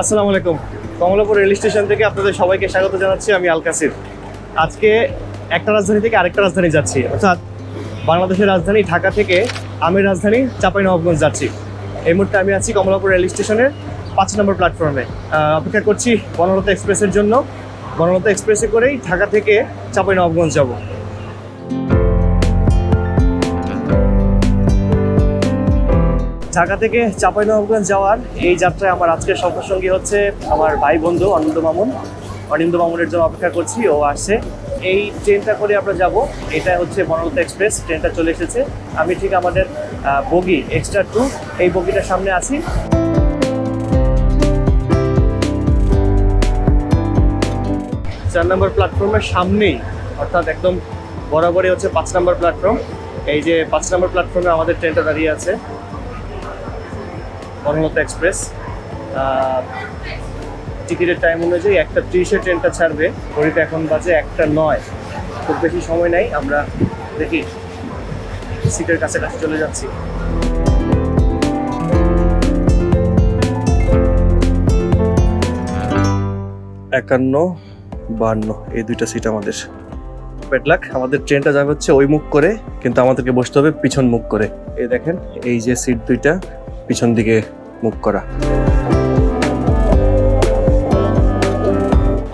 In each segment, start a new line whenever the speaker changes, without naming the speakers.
আসসালামু আলাইকুম। Kamalapur rail station থেকে আপনাদের সবাইকে স্বাগত জানাচ্ছি। আমি আল কাসির আজকে একটা রাজধানী থেকে আরেকটা রাজধানী যাচ্ছি। অর্থাৎ বাংলাদেশের রাজধানী ঢাকা থেকে আমের রাজধানী চাঁপাইনবাবগঞ্জ যাচ্ছি। এই মুহূর্তে আমি আছি কমলাপুর রেল স্টেশনের পাঁচ নম্বর প্ল্যাটফর্মে। অপেক্ষা করছি বনলতা এক্সপ্রেসের জন্য। বনলতা এক্সপ্রেসে করেই ঢাকা থেকে চাঁপাইনবাবগঞ্জ যাব। ঢাকা থেকে চাঁপাইনবাবগঞ্জ যাওয়ার এই যাত্রায় আমার আজকের সঙ্গী হচ্ছে আমার ভাই বন্ধু অনিন্দ মামুন। অনিন্দ মামুনের জন্য অপেক্ষা করছি, ও আসছে। এই ট্রেনটা করে আমরা যাব এটা হচ্ছে বনলতা এক্সপ্রেস, ট্রেনটা চলে এসেছে। আমি ঠিক আমাদের বগি, এক্সট্রা টু, এই বগিটার সামনে আছি। চার নম্বর প্ল্যাটফর্মের সামনেই, অর্থাৎ একদম বরাবরই হচ্ছে পাঁচ নম্বর প্ল্যাটফর্ম। এই যে পাঁচ নম্বর প্ল্যাটফর্মে আমাদের ট্রেনটা দাঁড়িয়ে আছে। বনলতা এক্সপ্রেস। টিকিটের টাইম অনুযায়ী একটা ত্রিশে ট্রেনটা ছাড়বে। ঘড়িতে এখন বাজে একটা নয়। খুব বেশি সময় নেই, আমরা দেখি। সিটের কাছাকাছি চলে যাচ্ছি। একান্ন, বান্ন, এই দুইটা সিট আমাদের। পেটলাক আমাদের ট্রেনটা যাবে হচ্ছে ওই মুখ করে, কিন্তু আমাদেরকে বসতে হবে পিছন মুখ করে। এই দেখেন, এই যে সিট দুইটা পিছন দিকে মুখ করা।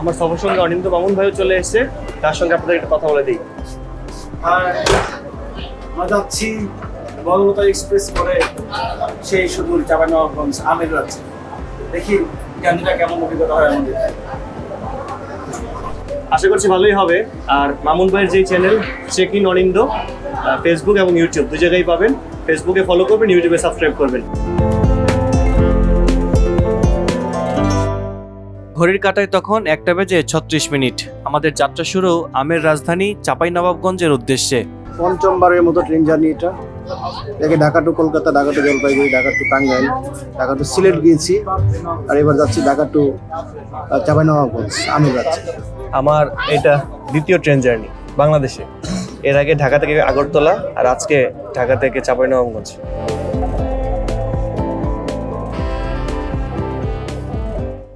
আমার সবার সঙ্গে অনিন্দ মামুন ভাইও চলে এসেছে। তার সঙ্গে আপনাদের একটা কথা বলে দিই।
আর আমরা যাচ্ছি বলবতা এক্সপ্রেস করে সেই সুদূর চাপানগঞ্জ আমের রাজ্যে। দেখি জার্নিটা কেমন অভিজ্ঞতা হয় আমাদের।
আশা করছি ভালোই হবে। আর মামুন ভাইয়ের যেই channel check in Anindo Facebook এবং ইউটিউব দু জায়গায় পাবেন। ফেসবুকে ফলো করবেন ইউটিউবে সাবস্ক্রাইব করবেন।
ঘড়ির কাটায় তখন একটা বেজে ছত্রিশ মিনিট। আমাদের যাত্রা শুরু আমের রাজধানী চাঁপাইনবাবগঞ্জের উদ্দেশ্যে।
পঞ্চমবারের মতো ট্রেন জার্নি এটা। একে Dhaka to Kolkata Dhaka to Jalpaiguri Dhaka to Tangail Dhaka to Sylhet গিয়েছি। আর এবার যাচ্ছি ঢাকা টু চাপাইনবাবগঞ্জ আমের রাজ্যে।
আমার এটা দ্বিতীয় ট্রেন জার্নি বাংলাদেশে। এর আগে ঢাকা থেকে আগরতলা আর আজকে ঢাকা থেকে চাঁপাইনবাবগঞ্জ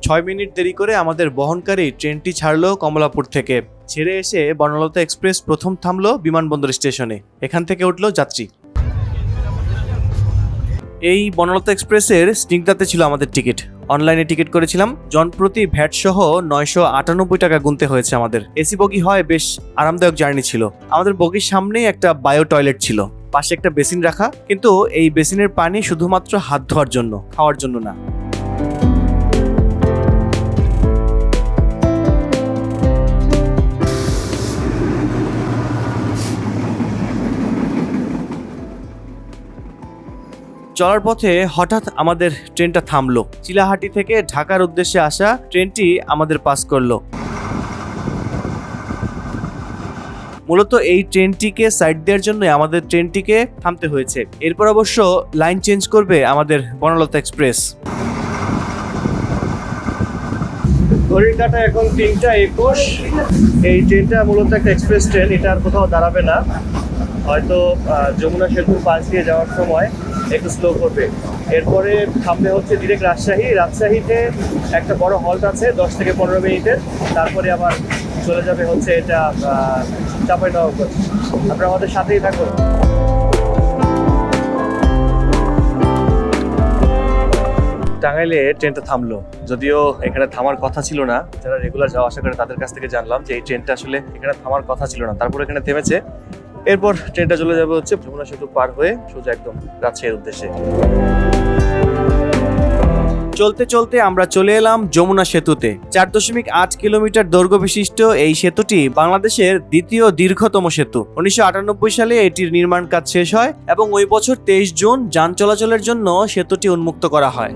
ছয় মিনিট দেরি করে আমাদের বহনকারী ট্রেনটি ছাড়লো কমলাপুর থেকে। ছেড়ে এসে বনলতা এক্সপ্রেস প্রথম থামলো বিমানবন্দর স্টেশনে। এখান থেকে উঠল যাত্রী। এই বনলতা এক্সপ্রেসের স্নিগ্ধাতে ছিল আমাদের টিকিট। অনলাইনে টিকিট করেছিলাম। জনপ্রতি ভ্যাট সহ নয়শো আটানব্বই টাকা গুনতে হয়েছে আমাদের। এসি বগি হয় বেশ আরামদায়ক জার্নি ছিল। আমাদের বগির সামনেই একটা বায়ো টয়লেট ছিল। পাশে একটা বেসিন রাখা। কিন্তু এই বেসিনের পানি শুধুমাত্র হাত ধোয়ার জন্য, খাওয়ার জন্য না। চলার পথে হঠাৎ আমাদের ট্রেনটা থামলো। চিলাহাটি থেকে ঢাকার উদ্দেশ্যে আসা ট্রেনটি আমাদের পাস করল। মূলত এই ট্রেনটিকে সাইড দেওয়ার জন্য আমাদের ট্রেনটিকে থামতে হয়েছে। এরপর অবশ্য লাইন চেঞ্জ করবে আমাদের বনলতা এক্সপ্রেস।
ঘড়ির কাটা এখন তিনটা একুশ। এই ট্রেনটা মূলত একটা এক্সপ্রেস ট্রেন, এটা আর কোথাও দাঁড়াবে না। হয়তো যমুনা সেতুর পাশ দিয়ে যাওয়ার সময়। একটু স্লো করবে। এরপরে থামবে হচ্ছে ডিরেক্ট রাজশাহী। রাজশাহীতে একটা বড় হল্ট আছে, দশ থেকে পনেরো মিনিটের তারপরে আবার চলে যাবে হচ্ছে এটা চাপাইনবাবগঞ্জ। আপনারা আমাদের সাথেই থাকুন। টাঙ্গাইলে ট্রেনটা থামলো। যদিও এখানে থামার কথা ছিল না, যারা রেগুলার যাওয়া আসা করে তাদের কাছ থেকে জানলাম যে এই ট্রেনটা আসলে এখানে থামার কথা ছিল না। তারপর এখানে থেমেছে। এরপর ট্রেনটা চলে যাবে হচ্ছে যমুনা সেতু পার হয়ে সোজা একদম রাজশাহীর উদ্দেশ্যে।
চলতে চলতে আমরা চলে এলাম যমুনা সেতুতে। চার দশমিক আট কিলোমিটার দৈর্ঘ্য বিশিষ্ট এই সেতুটি বাংলাদেশের দ্বিতীয় দীর্ঘতম সেতু। উনিশশো আটানব্বই সালে এটির নির্মাণ কাজ শেষ হয় এবং ওই বছর তেইশ জুন যান চলাচলের জন্য সেতুটি উন্মুক্ত করা হয়।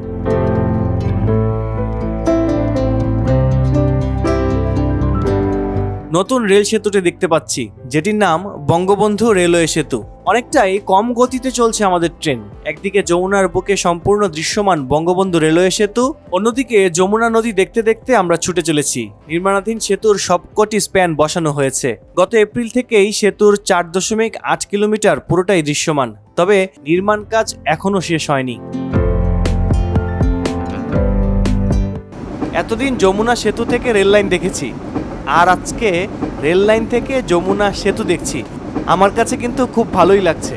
নতুন রেল সেতুটি দেখতে পাচ্ছি, যেটির নাম বঙ্গবন্ধু রেলওয়ে সেতু। অনেকটাই কম গতিতে চলছে আমাদের ট্রেন। একদিকে যমুনার বুকে সম্পূর্ণ দৃশ্যমান বঙ্গবন্ধু রেলওয়ে সেতু, অন্যদিকে যমুনা নদী দেখতে দেখতে আমরা ছুটে চলেছি। নির্মাণাধীন সেতুর সবকটি স্প্যান বসানো হয়েছে। গত এপ্রিল থেকেই সেতুর চার দশমিক আট কিলোমিটার পুরোটাই দৃশ্যমান। তবে নির্মাণ কাজ এখনও শেষ হয়নি। এতদিন যমুনা সেতু থেকে রেল লাইন দেখেছি। আর আজকে রেল লাইন থেকে যমুনা সেতু দেখছি। আমার কাছে কিন্তু খুব ভালোই লাগছে।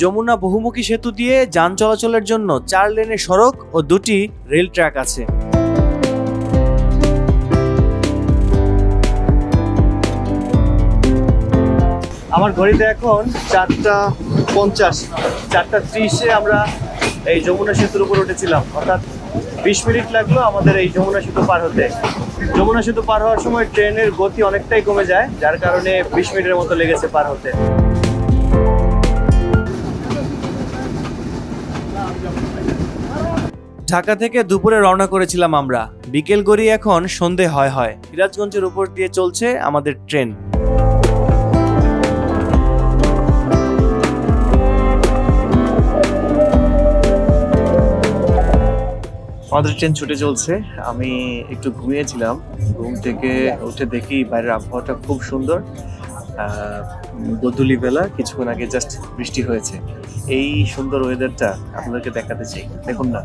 যমুনা বহুমুখী সেতু দিয়ে যান চলাচলের জন্য চার লেনের সড়ক ও দুটি রেল ট্র্যাক আছে।
আমার ঘড়িতে এখন চারটা পঞ্চাশ, চারটা ত্রিশে আমরা এই যমুনা সেতুর উপর উঠেছিলাম। অর্থাৎ বিশ মিনিট লাগল আমাদের এই যমুনা সেতু পার হতে। যমুনা সেতু পার হওয়ার সময় ট্রেনের গতি অনেকটাই কমে যায়, যার কারণে বিশ মিনিটের মতো লেগেছে পার হতে।
ঢাকা থেকে দুপুরে রওনা করেছিলাম আমরা। বিকেল গড়ি এখন সন্ধে হয় হয়। সিরাজগঞ্জের উপর দিয়ে চলছে আমাদের ট্রেন।
আমাদের ট্রেন ছুটে চলছে। আমি একটু ঘুমিয়েছিলাম। ঘুম থেকে উঠে দেখি বাইরের আবহাওয়াটা খুব সুন্দর। গোধূলি বেলা, কিছুক্ষণ আগে জাস্ট বৃষ্টি হয়েছে। এই সুন্দর ওয়েদারটা আপনাদেরকে দেখাতে চাই। দেখুন না।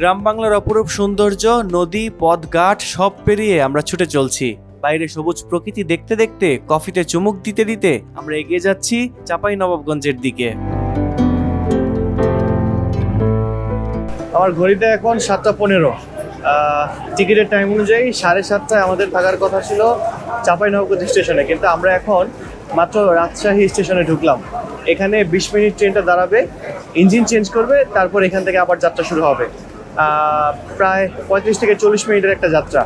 গ্রাম বাংলার অপরূপ সৌন্দর্য, নদী, পথঘাট, সব পেরিয়ে আমরা ছুটে চলছি। বাইরে সবুজ প্রকৃতি দেখতে দেখতে, কফিতে চুমুক দিতে দিতে আমরা এগিয়ে যাচ্ছি চাপাই নবাবগঞ্জের দিকে।
আমার ঘড়িতে এখন সাতটা পনেরো। টিকিটের টাইম অনুযায়ী সাড়ে সাতটায় আমাদের থাকার কথা ছিল চাঁপাইনবাবগঞ্জ স্টেশনে। কিন্তু আমরা এখন মাত্র রাজশাহী স্টেশনে ঢুকলাম। এখানে বিশ মিনিট ট্রেনটা দাঁড়াবে ইঞ্জিন চেঞ্জ করবে, তারপর এখান থেকে আবার যাত্রা শুরু হবে। প্রায় পঁয়ত্রিশ থেকে চল্লিশ মিনিটের একটা যাত্রা।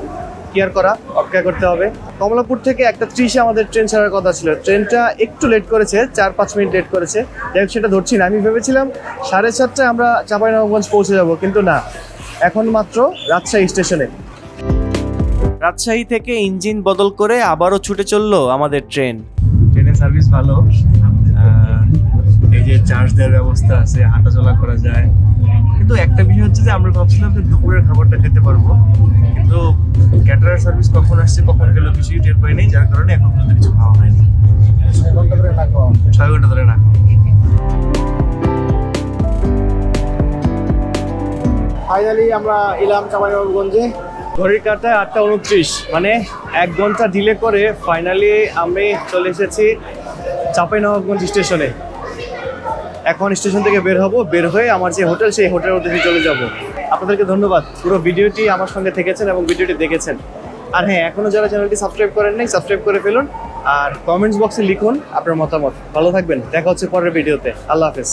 কেয়ার করা, অপেক্ষা করতে হবে। কমলাপুর থেকে একটা ত্রিশে আমাদের ট্রেন ছাড়ার কথা ছিল। ট্রেনটা একটু লেট করেছে, চার পাঁচ মিনিট লেট করেছে। যাই সেটা ধরছি না। আমি ভেবেছিলাম সাড়ে চারটায় আমরা চাঁপাইনবাবগঞ্জ পৌঁছে যাব, কিন্তু না। এখন মাত্র রাজশাহী স্টেশনে।
রাজশাহী থেকে ইঞ্জিন বদল করে আবারও ছুটে চলল আমাদের ট্রেন।
ট্রেনের সার্ভিস ভালো। এই যে চার্জ দেওয়ার ব্যবস্থা আছে হাঁটা চলা করা যায়। কিন্তু একটা বিষয় হচ্ছে যে আমরা ভাবছিলাম যে দুপুরের খাবারটা খেতে পারব। কিন্তু ক্যাটারার সার্ভিস কখন আসছে কখন গেল কিছুই টের পাইনি যার কারণে এখন পর্যন্ত কিছু খাওয়া হয়নি।
ছয় ঘণ্টা ধরে না খাওয়া?
ছয় ঘণ্টা ধরে না
ফাইনালি আমরা এলাম চাঁপাইনবাবগঞ্জে
ঘড়ির কাটায় আটটা উনত্রিশ মানে এক ঘণ্টা ডিলে করে ফাইনালি আমি চলে এসেছি চাঁপাইনবাবগঞ্জ স্টেশনে। এখন স্টেশন থেকে বের হব, বের হয়ে আমার যে হোটেল, সেই হোটেলের উদ্দেশ্যে চলে যাব। আপনাদেরকে ধন্যবাদ। পুরো ভিডিওটি আমার সঙ্গে থেকেছেন এবং ভিডিওটি দেখেছেন। আর হ্যাঁ এখনও যারা চ্যানেলটি সাবস্ক্রাইব করেন নাই, সাবস্ক্রাইব করে ফেলুন। আর কমেন্টস বক্সে লিখুন আপনার মতামত। ভালো থাকবেন। দেখা হচ্ছে পরের ভিডিওতে। আল্লাহ হাফেজ।